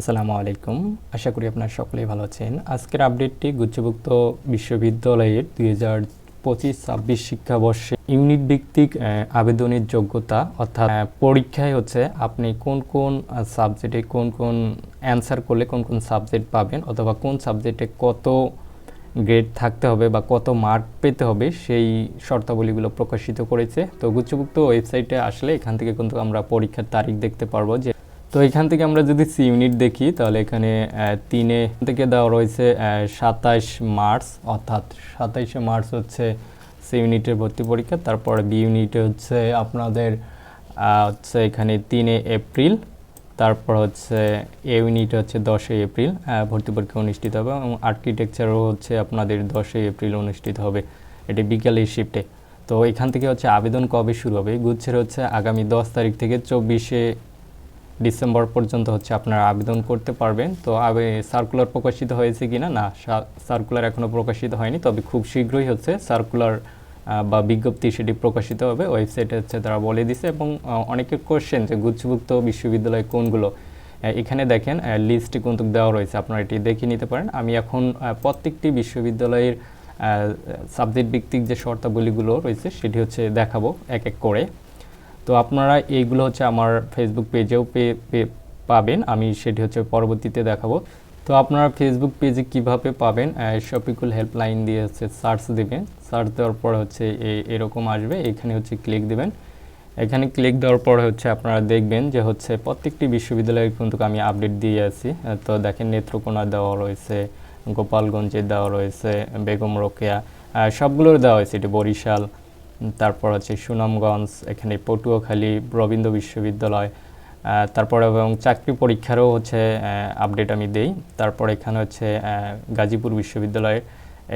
আসসালামু আলাইকুম। আশা করি আপনারা সকলেই ভালো আছেন। আজকের আপডেটটি গুচ্ছভুক্ত বিশ্ববিদ্যালয়ের দুই হাজার পঁচিশ ছাব্বিশ শিক্ষাবর্ষে ইউনিট ভিত্তিক আবেদনের যোগ্যতা, অর্থাৎ পরীক্ষায় হচ্ছে আপনি কোন কোন সাবজেক্টে কোন কোন অ্যান্সার করলে কোন কোন সাবজেক্ট পাবেন, অথবা কোন সাবজেক্টে কত গ্রেড থাকতে হবে বা কত মার্ক পেতে হবে, সেই শর্তাবলীগুলো প্রকাশিত করেছে। তো গুচ্ছভুক্ত ওয়েবসাইটে আসলে এখান থেকে কিন্তু আমরা পরীক্ষার তারিখ দেখতে পারব যে তো এখান থেকে আমরা যদি সি ইউনিট দেখি, তাহলে এখানে তিনে থেকে দেওয়া রয়েছে সাতাশ মার্চ অর্থাৎ সাতাইশে মার্চ হচ্ছে সি ইউনিটের ভর্তি পরীক্ষা। তারপর বি ইউনিটে হচ্ছে আপনাদের হচ্ছে এখানে তিনে এপ্রিল, তারপর হচ্ছে এ ইউনিট হচ্ছে দশই এপ্রিল ভর্তি পরীক্ষা অনুষ্ঠিত হবে এবং আর্কিটেকচারও হচ্ছে আপনাদের দশই এপ্রিল অনুষ্ঠিত হবে। এটি বিকালের শিফটে। তো এখান থেকে হচ্ছে আবেদন কবে শুরু হবে? গুচ্ছের হচ্ছে আগামী দশ তারিখ থেকে চব্বিশে ডিসেম্বর পর্যন্ত হচ্ছে আপনারা আবেদন করতে পারবেন। তো আবে সার্কুলার প্রকাশিত হয়েছে কিনা? না না সার্কুলার এখনও প্রকাশিত হয়নি, তবে খুব শীঘ্রই হচ্ছে সার্কুলার বা বিজ্ঞপ্তি সেটি প্রকাশিত হবে। ওয়েবসাইটে হচ্ছে তারা বলে দিছে এবং অনেকের কোশ্চেন যে গুচ্ছভুক্ত বিশ্ববিদ্যালয় কোনগুলো? এখানে দেখেন লিস্টে কিন্তু দেওয়া রয়েছে, আপনারা এটি দেখে নিতে পারেন। আমি এখন প্রত্যেকটি বিশ্ববিদ্যালয়ের সাবজেক্ট ভিত্তিক যে শর্তাবলীগুলো রয়েছে, সেটি হচ্ছে দেখাবো এক এক করে। তো আপনারা এইগুলো হচ্ছে আমার ফেসবুক পেজেও পে- পে- পাবেন। আমি সেটি হচ্ছে পরবর্তীতে দেখাবো। তো আপনারা ফেসবুক পেজে কীভাবে পাবেন? শপিকুল হেল্পলাইন দিয়ে হচ্ছে সার্চ দেবেন। সার্চ দেওয়ার পর হচ্ছে এরকম আসবে। এখানে হচ্ছে ক্লিক দেবেন। এখানে ক্লিক দেওয়ার পর হচ্ছে আপনারা দেখবেন যে হচ্ছে প্রত্যেকটি বিশ্ববিদ্যালয়ে কিন্তু আমি আপডেট দিয়ে আছি। তো দেখেন নেত্রকোনা দেওয়া রয়েছে, গোপালগঞ্জে দেওয়া রয়েছে, বেগম রোকেয়া সবগুলোর দেওয়া হয়েছে। এটি বরিশাল তারপর হচ্ছে সুনামগঞ্জ, এখানে পটুয়াখালী, রবীন্দ্র বিশ্ববিদ্যালয় তারপর এবং চাকরি পরীক্ষারও হচ্ছে আপডেট আমি দেই। তারপর এখানে হচ্ছে গাজীপুর বিশ্ববিদ্যালয়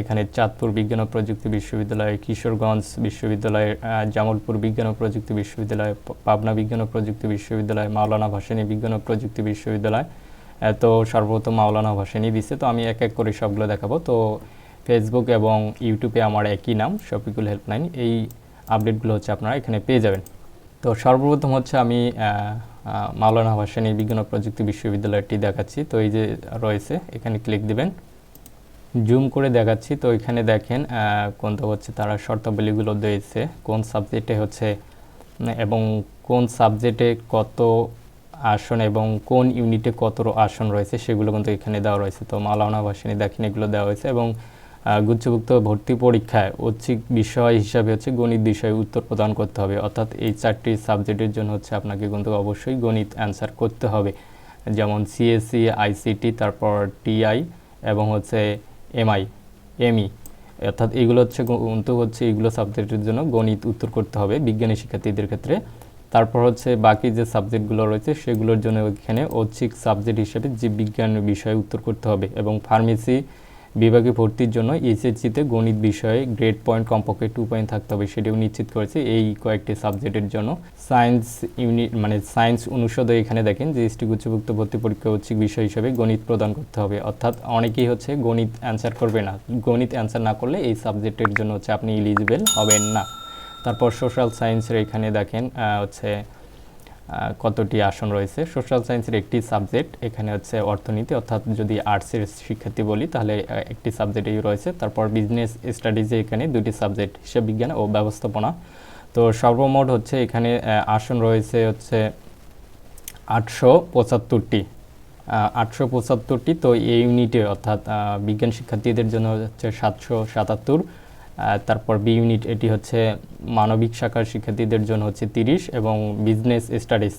এখানে চাঁদপুর বিজ্ঞান ও প্রযুক্তি বিশ্ববিদ্যালয়, কিশোরগঞ্জ বিশ্ববিদ্যালয় জামালপুর বিজ্ঞান ও প্রযুক্তি বিশ্ববিদ্যালয় পাবনা বিজ্ঞান ও প্রযুক্তি বিশ্ববিদ্যালয়, মাওলানা ভাসানী বিজ্ঞান ও প্রযুক্তি বিশ্ববিদ্যালয়। তো সর্বপ্রথম মাওলানা ভাসানী দিছে, তো আমি এক এক করে সবগুলো দেখাবো। তো ফেসবুক এবং ইউটিউবে আমার একই নাম শফিকুল হেল্পলাইন এই আপডেটগুলো হচ্ছে আপনারা এখানে পেয়ে যাবেন। তো সর্বপ্রথম হচ্ছে আমি মাওলানা ভাসানী বিজ্ঞান ও প্রযুক্তি বিশ্ববিদ্যালয়টি দেখাচ্ছি। তো এই যে রয়েছে এখানে ক্লিক দিবেন। জুম করে দেখাচ্ছি। তো এখানে দেখেন আহ, কোনটা হচ্ছে তারা শর্তাবলীগুলো দিয়েছে কোন সাবজেক্টে হচ্ছে এবং কোন সাবজেক্টে কত আসন এবং কোন ইউনিটে কত আসন রয়েছে সেগুলো কিন্তু এখানে দেওয়া রয়েছে। তো মালানা ভাসানি দেখেন এগুলো দেওয়া হয়েছে এবং গুচ্ছভুক্ত ভর্তি পরীক্ষায় ঐচ্ছিক বিষয় হিসাবে হচ্ছে গণিত বিষয়ে উত্তর প্রদান করতে হবে। অর্থাৎ এই চারটি সাবজেক্টের জন্য হচ্ছে আপনাকে কিন্তু অবশ্যই গণিত অ্যান্সার করতে হবে। যেমন সিএসসি আইসিটি তারপর টিআই এবং হচ্ছে এমআই এমই অর্থাৎ এগুলো হচ্ছে কিন্তু হচ্ছে এগুলো সাবজেক্টের জন্য গণিত উত্তর করতে হবে বিজ্ঞানী শিক্ষার্থীদের ক্ষেত্রে। তারপর হচ্ছে বাকি যে সাবজেক্টগুলো রয়েছে সেগুলোর জন্য এখানে ঐচ্ছিক সাবজেক্ট হিসেবে জীববিজ্ঞান বিষয়ে উত্তর করতে হবে এবং ফার্মেসি বিভাগে ভর্তির জন্য এইচএসসিতে গণিত বিষয়ে গ্রেড পয়েন্ট কমপক্ষে টু পয়েন্ট থাকতে হবে, সেটিও নিশ্চিত করেছে এই কয়েকটি সাবজেক্টের জন্য। সায়েন্স ইউনিট মানে সায়েন্স অনুষদে এখানে দেখেন যে এসটি গুচ্ছভুক্ত ভর্তি পরীক্ষা ঐচ্ছিক বিষয় হিসেবে গণিত প্রদান করতে হবে। অর্থাৎ অনেকেই হচ্ছে গণিত অ্যান্সার করবে না। গণিত অ্যান্সার না করলে এই সাবজেক্টের জন্য হচ্ছে আপনি ইলিজিবল হবেন না। তারপর সোশ্যাল সায়েন্সের এখানে দেখেন হচ্ছে কতটি আসন রয়েছে? সোশ্যাল সায়েন্সের একটি সাবজেক্ট এখানে হচ্ছে অর্থনীতি, অর্থাৎ যদি আর্টসের শিক্ষার্থী বলি, তাহলে একটি সাবজেক্টেই রয়েছে। তারপর বিজনেস স্টাডিজে এখানে দুটি সাবজেক্ট হিসাব বিজ্ঞান ও ব্যবস্থাপনা। তো সর্বমোট হচ্ছে এখানে আসন রয়েছে হচ্ছে আটশো পঁচাত্তরটি। আটশো পঁচাত্তরটি, তো এই ইউনিটে অর্থাৎ বিজ্ঞান শিক্ষার্থীদের জন্য হচ্ছে সাতশো সাতাত্তর। তারপর বি ইউনিট এটি হচ্ছে মানবিক শাখার শিক্ষার্থীদের জন্য হচ্ছে তিরিশ এবং বিজনেস স্টাডিজ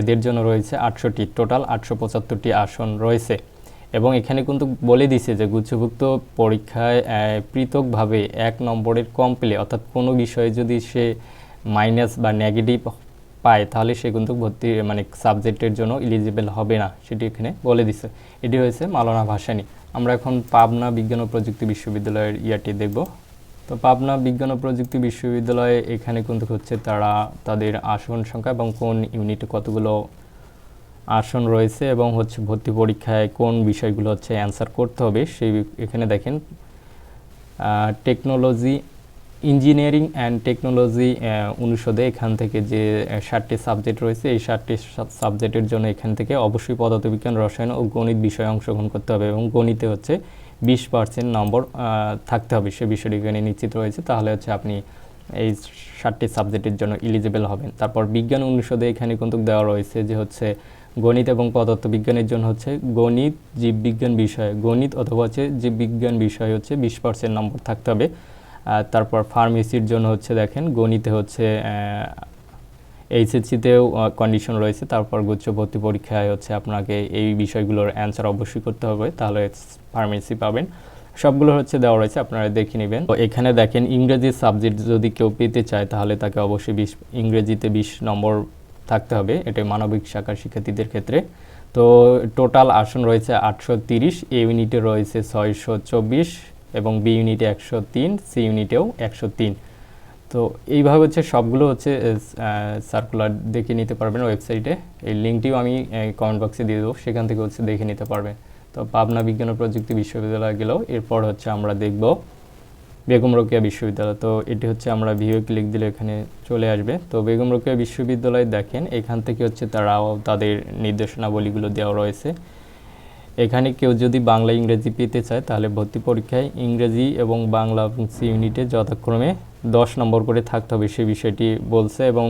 এদের জন্য রয়েছে আটশোটি টোটাল আটশো পঁচাত্তরটি আসন রয়েছে। এবং এখানে কিন্তু বলে দিছে যে গুচ্ছভুক্ত পরীক্ষায় পৃথকভাবে এক নম্বরের কম পেলে, অর্থাৎ কোনো বিষয়ে যদি সে মাইনাস বা নেগেটিভ পায়, তাহলে সে কিন্তু ভর্তি মানে সাবজেক্টের জন্য ইলিজিবল হবে না। সেটি এখানে বলে দিছে। এটি হয়েছে মালানা ভাসানী। আমরা এখন পাবনা বিজ্ঞান ও প্রযুক্তি বিশ্ববিদ্যালয়ের ইয়াটি দেখব। তো পাবনা বিজ্ঞান ও প্রযুক্তি বিশ্ববিদ্যালয়ে এখানে কিন্তু হচ্ছে তারা তাদের আসন সংখ্যা এবং কোন ইউনিটে কতগুলো আসন রয়েছে এবং হচ্ছে ভর্তি পরীক্ষায় কোন বিষয়গুলো হচ্ছে অ্যান্সার করতে হবে সেই এখানে দেখেন টেকনোলজি ইঞ্জিনিয়ারিং অ্যান্ড টেকনোলজি অনুষদে এখান থেকে যে ষাটটি সাবজেক্ট রয়েছে, এই ষাটটি সাবজেক্টের জন্য এখান থেকে অবশ্যই পদার্থবিজ্ঞান, রসায়ন ও গণিত বিষয়ে অংশগ্রহণ করতে হবে এবং গণিতে হচ্ছে বিশ পার্সেন্ট নম্বর থাকতে হবে। সে বিষয়টি এখানে নিশ্চিত রয়েছে। তাহলে হচ্ছে আপনি এই ষাটটি সাবজেক্টের জন্য ইলিজিবল হবেন। তারপর বিজ্ঞান অনুষদে এখানে কিন্তু দেওয়া রয়েছে যে হচ্ছে গণিত এবং পদার্থবিজ্ঞানের জন্য হচ্ছে গণিত, জীববিজ্ঞান বিষয়ে, গণিত অথবা হচ্ছে জীববিজ্ঞান বিষয়ে হচ্ছে বিশ পার্সেন্ট নম্বর থাকতে হবে। তারপর ফার্মেসির জন্য হচ্ছে দেখেন গণিতে হচ্ছে এইচএসসিতেও কন্ডিশন রয়েছে, তারপর গুচ্ছ ভর্তি পরীক্ষায় হচ্ছে আপনাকে এই বিষয়গুলোর অ্যান্সার অবশ্যই করতে হবে, তাহলে ফার্মেসি পাবেন। সবগুলো হচ্ছে দেওয়া রয়েছে, আপনারা দেখে নেবেন। তো এখানে দেখেন, ইংরেজি সাবজেক্ট যদি কেউ পেতে চায়, তাহলে তাকে অবশ্যই বিশ, ইংরেজিতে বিশ নম্বর থাকতে হবে এটা মানবিক শাখার শিক্ষার্থীদের ক্ষেত্রে। তো টোটাল আসন রয়েছে আটশো তিরিশ এ ইউনিটে রয়েছে ছয়শো চব্বিশ এবং বি ইউনিটে একশো তিন সি ইউনিটেও একশো তিন। তো এইভাবে হচ্ছে সবগুলো হচ্ছে সার্কুলার দেখে নিতে পারবেন ওয়েবসাইটে এই লিঙ্কটিও আমি কমেন্ট বক্সে দিয়ে দেবো, সেখান থেকে হচ্ছে দেখে নিতে পারবেন। তো পাবনা বিজ্ঞান ও প্রযুক্তি বিশ্ববিদ্যালয় গেলেও এরপর হচ্ছে আমরা দেখব বেগম রোকেয়া বিশ্ববিদ্যালয়। তো এটি হচ্ছে আমরা ভিও ক্লিক দিলে এখানে চলে আসবে। তো বেগম রোকেয়া বিশ্ববিদ্যালয় দেখেন, এখান থেকে হচ্ছে তারাও তাদের নির্দেশনাবলীগুলো দেওয়া রয়েছে। এখানে কেউ যদি বাংলা ইংরেজি পেতে চায়, তাহলে ভর্তি পরীক্ষায় ইংরেজি এবং বাংলা সি ইউনিটে যথাক্রমে দশ নম্বর করে থাকতে হবে সেই বিষয়টি বলছে এবং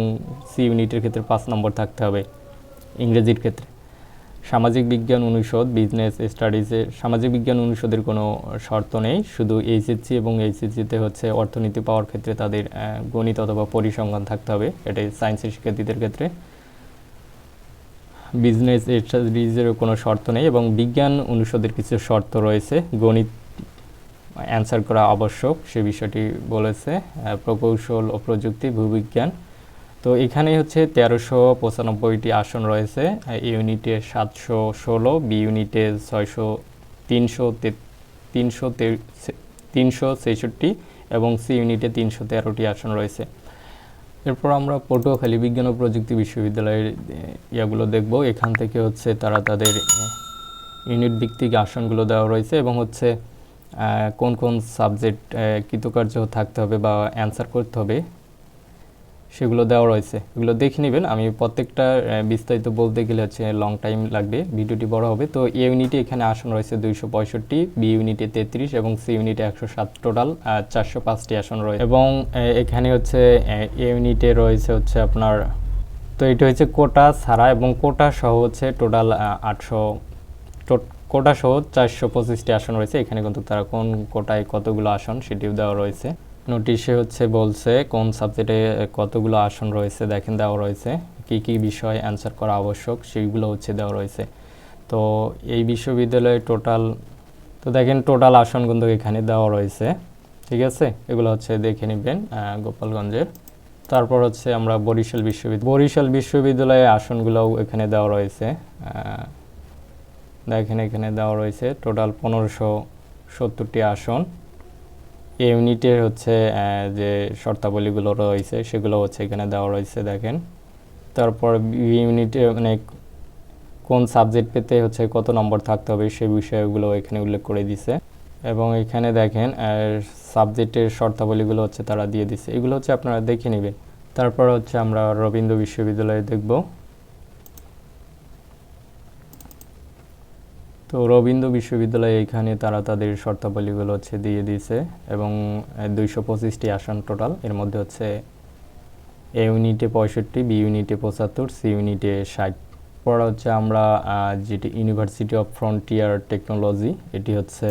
সি ইউনিটের ক্ষেত্রে পাঁচ নম্বর থাকতে হবে ইংরেজির ক্ষেত্রে। সামাজিক বিজ্ঞান অনুষদ বিজনেস স্টাডিজে সামাজিক বিজ্ঞান অনুষদের কোনো শর্ত নেই। শুধু এইচএসসি এবং এইচএসসিতে হচ্ছে অর্থনীতি পাওয়ার ক্ষেত্রে তাদের গণিত অথবা পরিসংখ্যান থাকতে হবে। এটাই সায়েন্সের শিক্ষার্থীদের ক্ষেত্রে। বিজনেস স্টাডিজের কোনো শর্ত নেই এবং বিজ্ঞান অনুষদের কিছু শর্ত রয়েছে। গণিত অ্যান্সার করা আবশ্যক, সে বিষয়টি বলেছে প্রকৌশল ও প্রযুক্তি, ভূবিজ্ঞান। তো এখানে হচ্ছে তেরোশো পঁচানব্বইটি আসন রয়েছে ইউনিটে সাতশো ষোলো, বি ইউনিটে ছয়শো, তিনশো তিনশো তিনশো ছেষট্টি এবং সি ইউনিটে তিনশো তেরোটি আসন রয়েছে। এরপর আমরা পটুয়াখালী বিজ্ঞান ও প্রযুক্তি বিশ্ববিদ্যালয়ের ইয়াগুলো দেখব। এখান থেকে হচ্ছে তারা তাদের ইউনিট ভিত্তিক আসনগুলো দেওয়া রয়েছে এবং হচ্ছে কোন কোন সাবজেক্ট কৃতকার্য থাকতে হবে বা অ্যান্সার করতে হবে, সেগুলো দেওয়া রয়েছে। এগুলো দেখে নেবেন। আমি প্রত্যেকটা বিস্তারিত বলতে গেলে হচ্ছে লং টাইম লাগবে, ভিডিওটি বড় হবে। তো এ ইউনিটে এখানে আসন রয়েছে দুইশো পঁয়ষট্টি বি ইউনিটে তেত্রিশ এবং সি ইউনিটে একশো সাত টোটাল চারশো পাঁচটি আসন রয়েছে। এবং এখানে হচ্ছে এ ইউনিটে রয়েছে হচ্ছে আপনার, তো এটা হচ্ছে কোটা ছাড়া এবং কোটা সহ হচ্ছে টোটাল আটশো কোটা সহ চারশো পঁচিশটি আসন রয়েছে। এখানে কিন্তু তারা কোন কোটায় কতগুলো আসন সেটিও দেওয়া রয়েছে। নোটিশে হচ্ছে বলছে কোন সাবজেক্টে কতগুলো আসন রয়েছে দেখেন দেওয়া রয়েছে। কি কি বিষয় অ্যান্সার করা আবশ্যক সেইগুলো হচ্ছে দেওয়া রয়েছে। তো এই বিশ্ববিদ্যালয়ে টোটাল, তো দেখেন টোটাল আসন কিন্তু এখানে দেওয়া রয়েছে। ঠিক আছে? এগুলো হচ্ছে দেখে নেবেন গোপালগঞ্জের। তারপর হচ্ছে আমরা বরিশাল বিশ্ববিদ্যালয়, বরিশাল বিশ্ববিদ্যালয়ে আসনগুলোও এখানে দেওয়া রয়েছে। দেখেন এখানে দেওয়া রয়েছে টোটাল পনেরোশো সত্তরটি আসন। এ ইউনিটের হচ্ছে যে শর্তাবলীগুলো রয়েছে, সেগুলো হচ্ছে এখানে দেওয়া রয়েছে, দেখেন। তারপর ইউনিটে মানে কোন সাবজেক্ট পেতে হচ্ছে, কত নম্বর থাকতে হবে সেই বিষয়গুলো এখানে উল্লেখ করে দিছে। এবং এখানে দেখেন সাবজেক্টের শর্তাবলীগুলো হচ্ছে তারা দিয়ে দিছে। এগুলো হচ্ছে আপনারা দেখে নেবেন। তারপর হচ্ছে আমরা রবীন্দ্র বিশ্ববিদ্যালয়ে দেখব। তো রবীন্দ্র বিশ্ববিদ্যালয়ে এখানে তারা তাদের শর্তাবলীগুলো হচ্ছে দিয়ে দিয়েছে এবং দুইশো পঁচিশটি আসন টোটাল। এর মধ্যে হচ্ছে এ ইউনিটে পঁয়ষট্টি, বি ইউনিটে পঁচাত্তর, সি ইউনিটে ষাট। পর হচ্ছে আমরা যেটি ইউনিভার্সিটি অফ ফ্রন্টিয়ার টেকনোলজি এটি হচ্ছে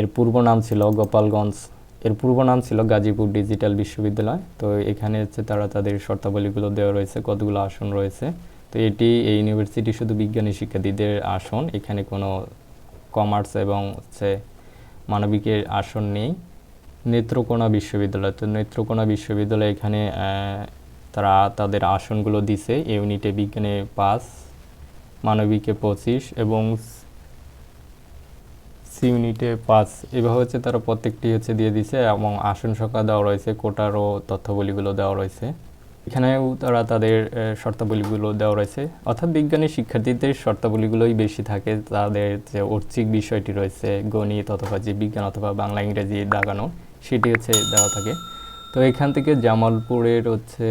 এর পূর্ব নাম ছিল গোপালগঞ্জ। এর পূর্ব নাম ছিল গাজীপুর ডিজিটাল বিশ্ববিদ্যালয়। তো এখানে হচ্ছে তারা তাদের শর্তাবলীগুলো দেওয়া রয়েছে, কতগুলো আসন রয়েছে। তো এটি এই ইউনিভার্সিটি শুধু বিজ্ঞানী শিক্ষার্থীদের আসন, এখানে কোনো কমার্স এবং হচ্ছে মানবিকের আসন নেই। নেত্রকোনা বিশ্ববিদ্যালয়, তো নেত্রকোনা বিশ্ববিদ্যালয় এখানে তারা তাদের আসনগুলো দিছে। ইউনিটে বিজ্ঞানে পাঁচ, মানবিকে পঁচিশ এবং সি ইউনিটে পাঁচ। এভাবে হচ্ছে তারা প্রত্যেকটি হচ্ছে দিয়ে দিছে এবং আসন সংখ্যা দেওয়া রয়েছে, কোটারও তথ্যবলীগুলো দেওয়া রয়েছে। এখানেও তারা তাদের শর্তাবলীগুলো দেওয়া রয়েছে। অর্থাৎ বিজ্ঞানী শিক্ষার্থীদের শর্তাবলীগুলোই বেশি থাকে। তাদের যে ঐচ্ছিক বিষয়টি রয়েছে, গণিত অথবা যে বিজ্ঞান অথবা বাংলা, ইংরেজি দাগানো, সেটি হচ্ছে দেওয়া থাকে। তো এখান থেকে জামালপুরের হচ্ছে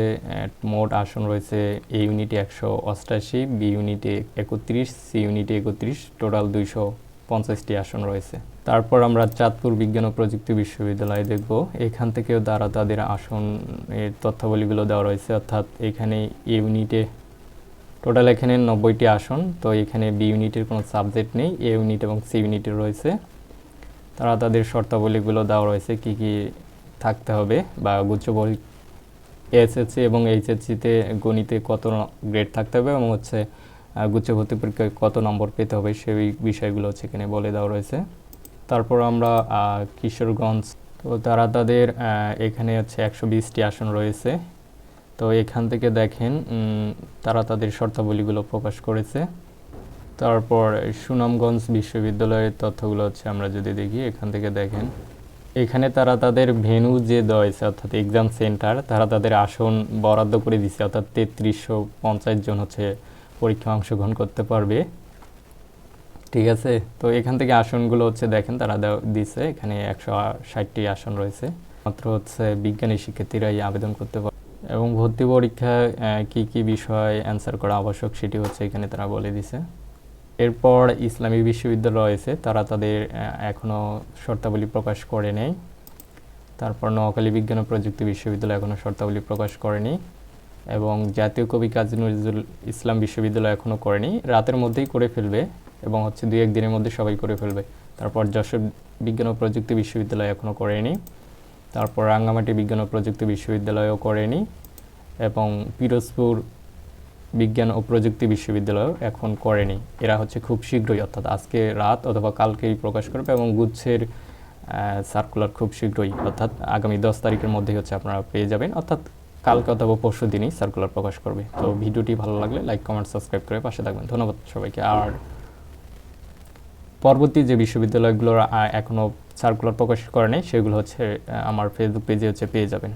মোট আসন রয়েছে এ ইউনিটে একশো অষ্টাশি, বি ইউনিটে একত্রিশ, সি ইউনিটে একত্রিশ, টোটাল দুইশো পঞ্চাশটি আসন রয়েছে। তারপর আমরা চাঁদপুর বিজ্ঞান ও প্রযুক্তি বিশ্ববিদ্যালয় দেখব। এখান থেকেও তারা তাদের আসন এর তথ্যাবলীগুলো দেওয়া রয়েছে। অর্থাৎ এখানে ইউনিটে টোটাল এখানে নব্বইটি আসন, তো এখানে বি ইউনিটের কোনো সাবজেক্ট নেই, এ ইউনিট এবং সি ইউনিটের রয়েছে। তারা তাদের শর্তাবলীগুলো দেওয়া রয়েছে কি কি থাকতে হবে বা গুচ্ছ এসএসসি এবং এইচএসসিতে গণিতে কত গ্রেড থাকতে হবে এবং হচ্ছে গুচ্ছ ভর্তি পরীক্ষায় কত নম্বর পেতে হবে সেই বিষয়গুলো হচ্ছে এখানে বলে দেওয়া রয়েছে। তারপর আমরা কিশোরগঞ্জ। তো তারা তাদের এখানে হচ্ছে একশো বিশটি আসন রয়েছে। তো এখান থেকে দেখেন তারা তাদের শর্তাবলীগুলো প্রকাশ করেছে। তারপর সুনামগঞ্জ বিশ্ববিদ্যালয়ের তথ্যগুলো হচ্ছে আমরা যদি দেখি, এখান থেকে দেখেন। এখানে তারা তাদের ভেনু যে দেওয়াছে অর্থাৎ এক্সাম সেন্টার তারা তাদের আসন বরাদ্দ করে দিছে অর্থাৎ তেত্রিশশো পঞ্চাশ জন হচ্ছে পরীক্ষা অংশগ্রহণ করতে পারবে। ঠিক আছে? তো এখান থেকে আসনগুলো হচ্ছে দেখেন তারা দিছে। এখানে একশো ষাটটি আসন রয়েছে। মাত্র হচ্ছে বিজ্ঞানী শিক্ষার্থীরাই আবেদন করতে পারে এবং ভর্তি পরীক্ষায় আহ, কি কি বিষয় অ্যান্সার করা আবশ্যক সেটি হচ্ছে এখানে তারা বলে দিছে। এরপর ইসলামী বিশ্ববিদ্যালয় রয়েছে। তারা তাদের আহ, এখনও শর্তাবলী প্রকাশ করে নেই। তারপর নোয়াখালী বিজ্ঞান ও প্রযুক্তি বিশ্ববিদ্যালয় এখনও শর্তাবলী প্রকাশ করেনি। এবং জাতীয় কবি কাজী নজরুল ইসলাম বিশ্ববিদ্যালয় এখনও করেনি। রাতের মধ্যেই করে ফেলবে। এবং হচ্ছে দুই এক দিনের মধ্যে সবাই করে ফেলবে। তারপর যশোর বিজ্ঞান ও প্রযুক্তি বিশ্ববিদ্যালয় এখনও করেনি। তারপর রাঙ্গামাটি বিজ্ঞান ও প্রযুক্তি বিশ্ববিদ্যালয়ও করেনি এবং পিরোজপুর বিজ্ঞান ও প্রযুক্তি বিশ্ববিদ্যালয় এখন করেনি। এরা হচ্ছে খুব শীঘ্রই, অর্থাৎ আজকে রাত অথবা কালকেই প্রকাশ করবে এবং গুচ্ছের সার্কুলার খুব শীঘ্রই, অর্থাৎ আগামী দশ তারিখের মধ্যেই হচ্ছে আপনারা পেয়ে যাবেন। অর্থাৎ কালকে অথবা পরশু দিনই সার্কুলার প্রকাশ করবে। তো ভিডিওটি ভালো লাগলে লাইক কমেন্ট সাবস্ক্রাইব করে পাশে থাকবেন। ধন্যবাদ সবাইকে। আর পরবর্তী যে বিশ্ববিদ্যালয়গুলো এখনও এখনও সার্কুলার প্রকাশ করে নেই, সেগুলো হচ্ছে আমার ফেসবুক পেজে হচ্ছে পেয়ে যাবেন।